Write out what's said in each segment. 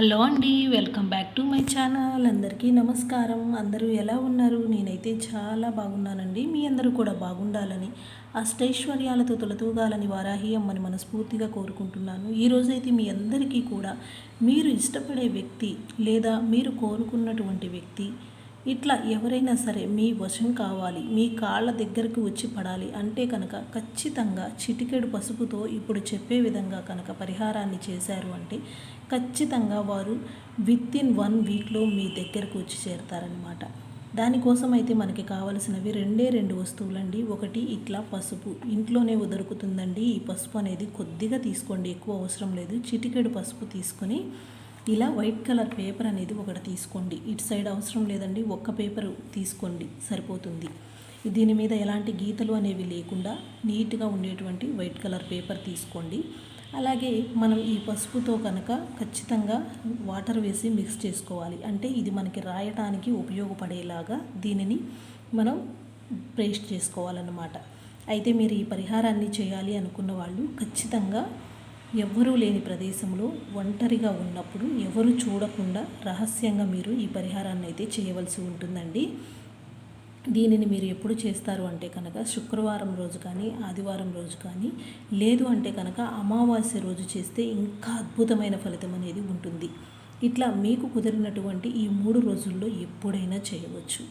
Hello అండి welcome back to my channel. అందరికీ నమస్కారం. అందరూ ఎలా ఉన్నారు? నేనైతే చాలా బాగున్నానండి. మీ అందరూ కూడా బాగుండాలని అష్టైశ్వర్యాలతో తొలతూగాలని వారాహి అమ్మని మనస్ఫూర్తిగా కోరుకుంటున్నాను. ఈరోజైతే మీ అందరికీ కూడా మీరు ఇష్టపడే వ్యక్తి లేదా మీరు కోరుకున్నటువంటి వ్యక్తి ఇట్లా ఎవరైనా సరే మీ వశం కావాలి మీ కాళ్ళ దగ్గరకు వచ్చి పడాలి అంటే కనుక ఖచ్చితంగా చిటికెడు పసుపుతో ఇప్పుడు చెప్పే విధంగా కనుక పరిహారాన్ని చేశారు అంటే ఖచ్చితంగా వారు విత్ ఇన్ వన్ వీక్లో మీ దగ్గరకు వచ్చి చేరతారనమాట దానికోసం అయితే మనకి కావలసినవి రెండే రెండు వస్తువులండి. ఒకటి ఇట్లా పసుపు. ఇంట్లోనే దొరుకుతుందండి ఈ పసుపు అనేది కొద్దిగా తీసుకోండి. ఎక్కువ అవసరం లేదు. చిటికెడు పసుపు తీసుకొని ఇలా వైట్ కలర్ పేపర్ అనేది ఒకటి తీసుకోండి. ఇటు సైడ్ అవసరం లేదండి ఒక్క పేపర్ తీసుకోండి సరిపోతుంది. దీని మీద ఎలాంటి గీతలు అనేవి లేకుండా నీట్గా ఉండేటువంటి వైట్ కలర్ పేపర్ తీసుకోండి. అలాగే మనం ఈ పసుపుతో కనుక ఖచ్చితంగా వాటర్ వేసి మిక్స్ చేసుకోవాలి. అంటే ఇది మనకి రాయటానికి ఉపయోగపడేలాగా దీనిని మనం పేస్ట్ చేసుకోవాలన్నమాట. అయితే మీరు ఈ పరిహారాన్ని చేయాలి అనుకున్న వాళ్ళు ఖచ్చితంగా ఎవ్వరూ లేని ప్రదేశంలో ఒంటరిగా ఉన్నప్పుడు ఎవరు చూడకుండా రహస్యంగా మీరు ఈ పరిహారాన్ని అయితే చేయవలసి ఉంటుందండి. దీనిని మీరు ఎప్పుడు చేస్తారు అంటే కనుక శుక్రవారం రోజు కానీ ఆదివారం రోజు కానీ లేదు అంటే కనుక అమావాస్య రోజు చేస్తే ఇంకా అద్భుతమైన ఫలితం అనేది ఉంటుంది. ఇట్లా మీకు కుదిరినటువంటి ఈ మూడు రోజుల్లో ఎప్పుడైనా చేయవచ్చు.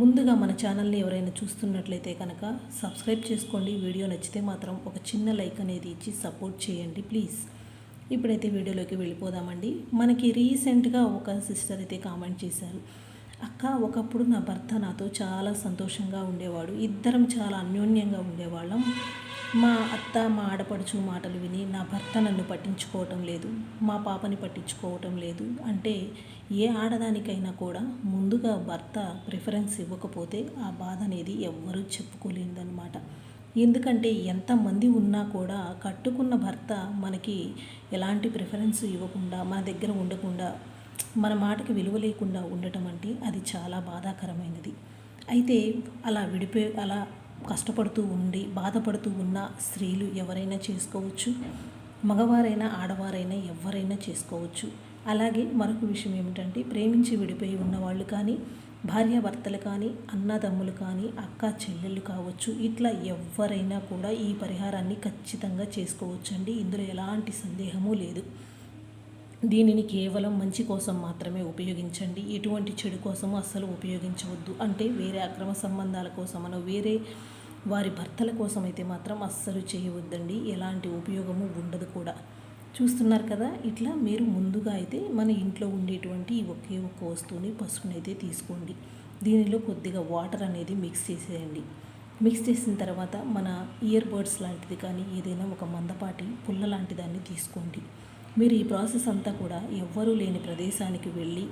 ముందుగా మన ఛానల్ని ఎవరైనా చూస్తున్నట్లయితే కనుక సబ్స్క్రైబ్ చేసుకోండి. వీడియో నచ్చితే మాత్రం ఒక చిన్న లైక్ అనేది ఇచ్చి సపోర్ట్ చేయండి ప్లీజ్. ఇప్పుడైతే వీడియోలోకి వెళ్ళిపోదామండి. మనకి రీసెంట్గా ఒక సిస్టర్ అయితే కామెంట్ చేశారు. అక్క ఒకప్పుడు నా భర్త నాతో చాలా సంతోషంగా ఉండేవాడు. ఇద్దరం చాలా అన్యోన్యంగా ఉండేవాళ్ళం. మా అత్త మా ఆడపడుచు మాటలు విని నా భర్త నన్ను పట్టించుకోవటం లేదు మా పాపని పట్టించుకోవటం లేదు. అంటే ఏ ఆడదానికైనా కూడా ముందుగా భర్త ప్రిఫరెన్స్ ఇవ్వకపోతే ఆ బాధ అనేది ఎవ్వరూ చెప్పుకోలేదన్నమాట. ఎందుకంటే ఎంతమంది ఉన్నా కూడా కట్టుకున్న భర్త మనకి ఎలాంటి ప్రిఫరెన్స్ ఇవ్వకుండా మన దగ్గర ఉండకుండా మన మాటకి విలువ లేకుండా ఉండటం అంటే అది చాలా బాధాకరమైనది. అయితే అలా విడిపోయి అలా కష్టపడుతూ ఉండి బాధపడుతూ ఉన్న స్త్రీలు ఎవరైనా చేసుకోవచ్చు? మగవారైనా ఆడవారైనా ఎవరైనా చేసుకోవచ్చు? అలాగే మరొక విషయం ఏమిటంటే ప్రేమించి విడిపోయి ఉన్నవాళ్ళు కానీ భార్యాభర్తలు కానీ అన్నదమ్ములు కానీ అక్క చెల్లెళ్ళు కావచ్చు ఇట్లా ఎవరైనా కూడా ఈ పరిహారాన్ని ఖచ్చితంగా చేసుకోవచ్చండి. ఇందులో ఎలాంటి సందేహము లేదు. దీనిని కేవలం మంచి కోసం మాత్రమే ఉపయోగించండి. ఎటువంటి చెడు కోసము అస్సలు ఉపయోగించవద్దు. అంటే వేరే అక్రమ సంబంధాల కోసమనో వేరే వారి భర్తల కోసం అయితే మాత్రం అస్సలు చేయవద్దండి. ఎలాంటి ఉపయోగము ఉండదు కూడా. చూస్తున్నారు కదా ఇట్లా మీరు ముందుగా అయితే మన ఇంట్లో ఉండేటువంటి ఒకే ఒక్క వస్తువుని పసుపునైతే తీసుకోండి. దీనిలో కొద్దిగా వాటర్ అనేది మిక్స్ చేసేయండి. మిక్స్ చేసిన తర్వాత మన ఇయర్ బర్డ్స్ లాంటిది కానీ ఏదైనా ఒక మందపాటి పుల్ల లాంటి దాన్ని తీసుకోండి. మీరు ఈ ప్రాసెస్ అంతా కూడా ఎవ్వరూ లేని ప్రదేశానికి వెళ్ళి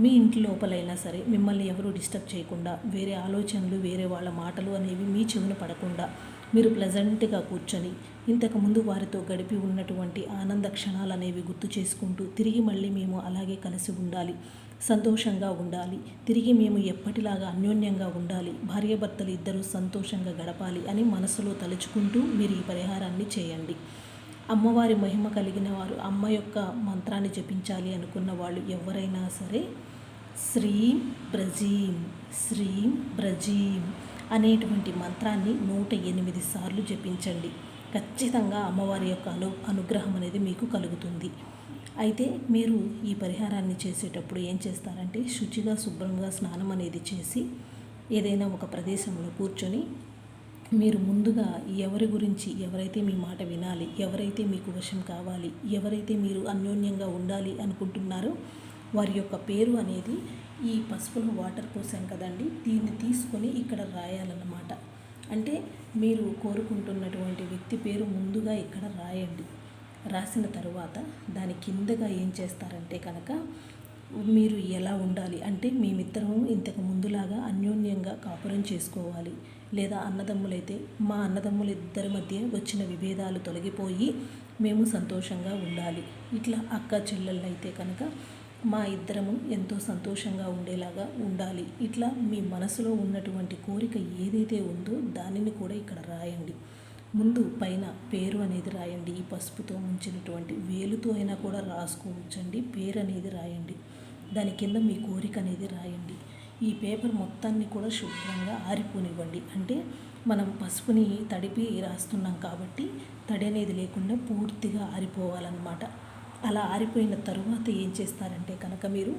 మీ ఇంటి లోపలైనా సరే మిమ్మల్ని ఎవరు డిస్టర్బ్ చేయకుండా వేరే ఆలోచనలు వేరే వాళ్ళ మాటలు అనేవి మీ చెవిన పడకుండా మీరు ప్లెజెంట్గా కూర్చొని ఇంతకుముందు వారితో గడిపి ఉన్నటువంటి ఆనంద క్షణాలు అనేవి గుర్తు చేసుకుంటూ తిరిగి మళ్ళీ మేము అలాగే కలిసి ఉండాలి. సంతోషంగా ఉండాలి. తిరిగి మేము ఎప్పటిలాగా అన్యోన్యంగా ఉండాలి. భార్యాభర్తలు ఇద్దరూ సంతోషంగా గడపాలి అని మనసులో తలుచుకుంటూ మీరు ఈ పరిహారాన్ని చేయండి. అమ్మవారి మహిమ కలిగిన వారు అమ్మ యొక్క మంత్రాన్ని జపించాలి అనుకున్న వాళ్ళు ఎవరైనా సరే శ్రీం బ్రజీం శ్రీం బ్రజీం అనేటువంటి మంత్రాన్ని నూట ఎనిమిది సార్లు జపించండి. ఖచ్చితంగా అమ్మవారి యొక్క అను అనుగ్రహం అనేది మీకు కలుగుతుంది. అయితే మీరు ఈ పరిహారాన్ని చేసేటప్పుడు ఏం చేస్తారంటే శుచిగా శుభ్రంగా స్నానం అనేది చేసి ఏదైనా ఒక ప్రదేశంలో కూర్చొని మీరు ముందుగా ఎవరి గురించి ఎవరైతే మీ మాట వినాలి ఎవరైతే మీకు వశం కావాలి ఎవరైతే మీరు అన్యోన్యంగా ఉండాలి అనుకుంటున్నారో వారి యొక్క పేరు అనేది ఈ పసుపులో వాటర్ పోసాం కదండి. దీన్ని తీసుకొని ఇక్కడ రాయాలన్నమాట. అంటే మీరు కోరుకుంటున్నటువంటి వ్యక్తి పేరు ముందుగా ఇక్కడ రాయండి. రాసిన తరువాత దాని కిందగా ఏం చేస్తారంటే కనుక మీరు ఎలా ఉండాలి అంటే మేమిద్దరం ఇంతకు ముందులాగా అన్యోన్యంగా కాపురం చేసుకోవాలి. లేదా అన్నదమ్ములైతే మా అన్నదమ్ముల ఇద్దరి మధ్య వచ్చిన విభేదాలు తొలగిపోయి మేము సంతోషంగా ఉండాలి. ఇట్లా అక్క చెల్లెళ్ళైతే అయితే కనుక మా ఇద్దరము ఎంతో సంతోషంగా ఉండేలాగా ఉండాలి. ఇట్లా మీ మనసులో ఉన్నటువంటి కోరిక ఏదైతే ఉందో దానిని కూడా ఇక్కడ రాయండి. ముందు పైన పేరు అనేది రాయండి. ఈ పసుపుతో ఉంచినటువంటి వేలుతో అయినా కూడా రాసుకోవచ్చండి. పేరు అనేది రాయండి. దాని కింద మీ కోరిక అనేది రాయండి. ఈ పేపర్ మొత్తాన్ని కూడా శుభ్రంగా ఆరిపోనివ్వండి. అంటే మనం పసుపుని తడిపి రాస్తున్నాం కాబట్టి తడి అనేది లేకుండా పూర్తిగా ఆరిపోవాలన్నమాట. అలా ఆరిపోయిన తరువాత ఏం చేస్తారంటే కనుక మీరు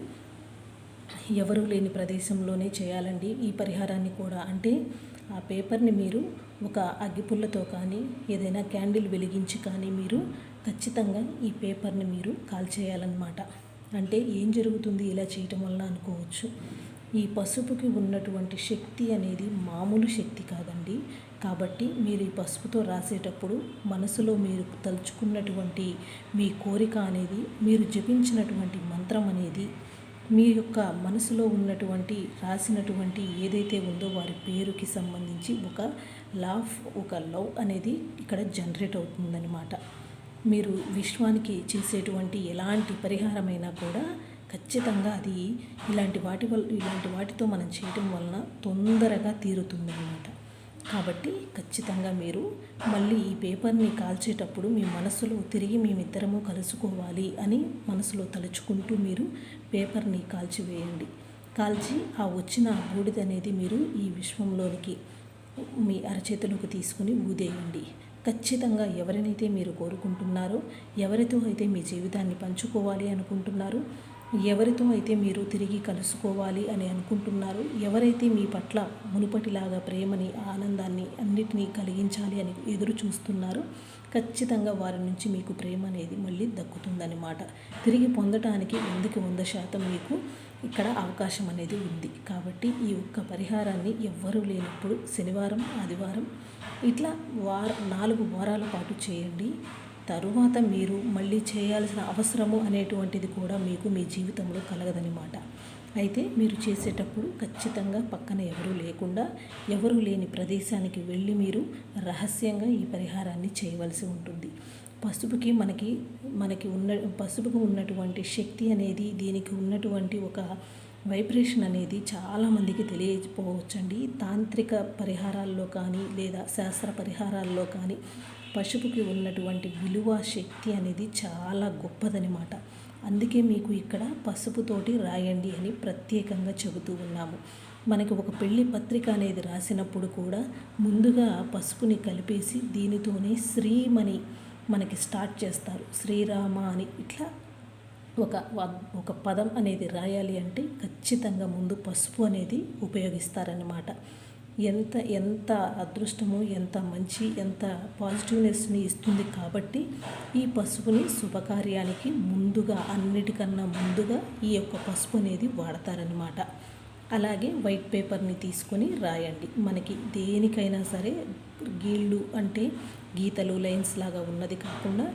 ఎవరూ లేని ప్రదేశంలోనే చేయాలండి. ఈ పరిహారాన్ని కూడా అంటే ఆ పేపర్ని మీరు ఒక అగ్గిపుల్లతో కానీ ఏదైనా క్యాండిల్ వెలిగించి కానీ మీరు ఖచ్చితంగా ఈ పేపర్ని మీరు కాల్చేయాలన్నమాట. అంటే ఏం జరుగుతుంది? ఇలా చేయటం వలన అనుకోవచ్చు. ఈ పసుపుకి ఉన్నటువంటి శక్తి అనేది మామూలు శక్తి కాదండి. కాబట్టి మీరు ఈ పసుపుతో రాసేటప్పుడు మనసులో మీరు తలుచుకున్నటువంటి మీ కోరిక అనేది మీరు జపించినటువంటి మంత్రం అనేది మీ యొక్క మనసులో ఉన్నటువంటి రాసినటువంటి ఏదైతే ఉందో వారి పేరుకి సంబంధించి ఒక లాఫ్ ఒక లవ్ అనేది ఇక్కడ జనరేట్ అవుతుందన్నమాట. మీరు విశ్వానికి చేసేటువంటి ఎలాంటి పరిహారమైనా కూడా ఖచ్చితంగా అది ఇలాంటి వాటి వల్ల ఇలాంటి వాటితో మనం చేయటం వలన తొందరగా తీరుతుందన్నమాట. కాబట్టి ఖచ్చితంగా మీరు మళ్ళీ ఈ పేపర్ని కాల్చేటప్పుడు మీ మనసులో తిరిగి మేమిద్దరము కలుసుకోవాలి అని మనసులో తలుచుకుంటూ మీరు పేపర్ని కాల్చివేయండి. కాల్చి ఆ వచ్చిన బూడిద అనేది మీరు ఈ విశ్వంలోనికి మీ అరచేతులకు తీసుకుని ఊదేయండి. ఖచ్చితంగా ఎవరినైతే మీరు కోరుకుంటున్నారో ఎవరితో అయితే మీ జీవితాన్ని పంచుకోవాలి అనుకుంటున్నారో ఎవరితో అయితే మీరు తిరిగి కలుసుకోవాలి అని అనుకుంటున్నారు ఎవరైతే మీ పట్ల మునుపటిలాగా ప్రేమని ఆనందాన్ని అన్నిటినీ కలిగించాలి అని ఎదురు చూస్తున్నారో ఖచ్చితంగా వారి నుంచి మీకు ప్రేమ అనేది మళ్ళీ దక్కుతుందన్నమాట. తిరిగి పొందటానికి ఎందుకు వంద శాతం మీకు ఇక్కడ అవకాశం అనేది ఉంది. కాబట్టి ఈ ఒక్క పరిహారాన్ని ఎవ్వరూ లేనప్పుడు శనివారం ఆదివారం ఇట్లా వార నాలుగు వారాల పాటు చేయండి. తరువాత మీరు మళ్ళీ చేయాల్సిన అవసరము అనేటువంటిది కూడా మీకు మీ జీవితంలో కలగదనమాట అయితే మీరు చేసేటప్పుడు ఖచ్చితంగా పక్కన ఎవరూ లేకుండా ఎవరూ లేని ప్రదేశానికి వెళ్ళి మీరు రహస్యంగా ఈ పరిహారాన్ని చేయవలసి ఉంటుంది. పసుపుకి మనకి మనకి ఉన్న పసుపుకు ఉన్నటువంటి శక్తి అనేది దీనికి ఉన్నటువంటి ఒక వైబ్రేషన్ అనేది చాలామందికి తెలియకపోవచ్చండి. తాంత్రిక పరిహారాల్లో కానీ లేదా శాస్త్ర పరిహారాల్లో కానీ పసుపుకి ఉన్నటువంటి విలువ శక్తి అనేది చాలా గొప్పదనమాట. అందుకే మీకు ఇక్కడ పసుపుతోటి రాయండి అని ప్రత్యేకంగా చెబుతూ ఉన్నాము. మనకి ఒక పెళ్ళి పత్రిక అనేది రాసినప్పుడు కూడా ముందుగా పసుపుని కలిపేసి దీనితోనే శ్రీమని మనకి స్టార్ట్ చేస్తారు. శ్రీరామ అని ఇట్లా ఒక ఒక పదం అనేది రాయాలి అంటే ఖచ్చితంగా ముందు పసుపు అనేది ఉపయోగిస్తారన్నమాట. ఎంత ఎంత అదృష్టము ఎంత మంచి ఎంత పాజిటివ్నెస్ని ఇస్తుంది కాబట్టి ఈ పసుపుని శుభకార్యానికి ముందుగా అన్నిటికన్నా ముందుగా ఈ యొక్క పసుపు అనేది వాడతారనమాట అలాగే వైట్ పేపర్ని తీసుకొని రాయండి. మనకి దేనికైనా సరే గీళ్ళు అంటే గీతలు లైన్స్ లాగా ఉన్నది కాకుండా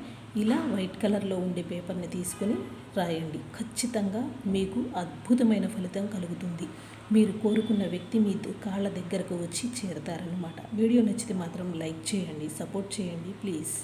ఇలా వైట్ కలర్లో ఉండే పేపర్ని తీసుకొని రాయండి. ఖచ్చితంగా మీకు అద్భుతమైన ఫలితం కలుగుతుంది. మీరు కోరుకున్న వ్యక్తి మీ కాళ్ళ దగ్గరకు వచ్చి చేరతారనమాట వీడియో నచ్చితే మాత్రం లైక్ చేయండి సపోర్ట్ చేయండి ప్లీజ్.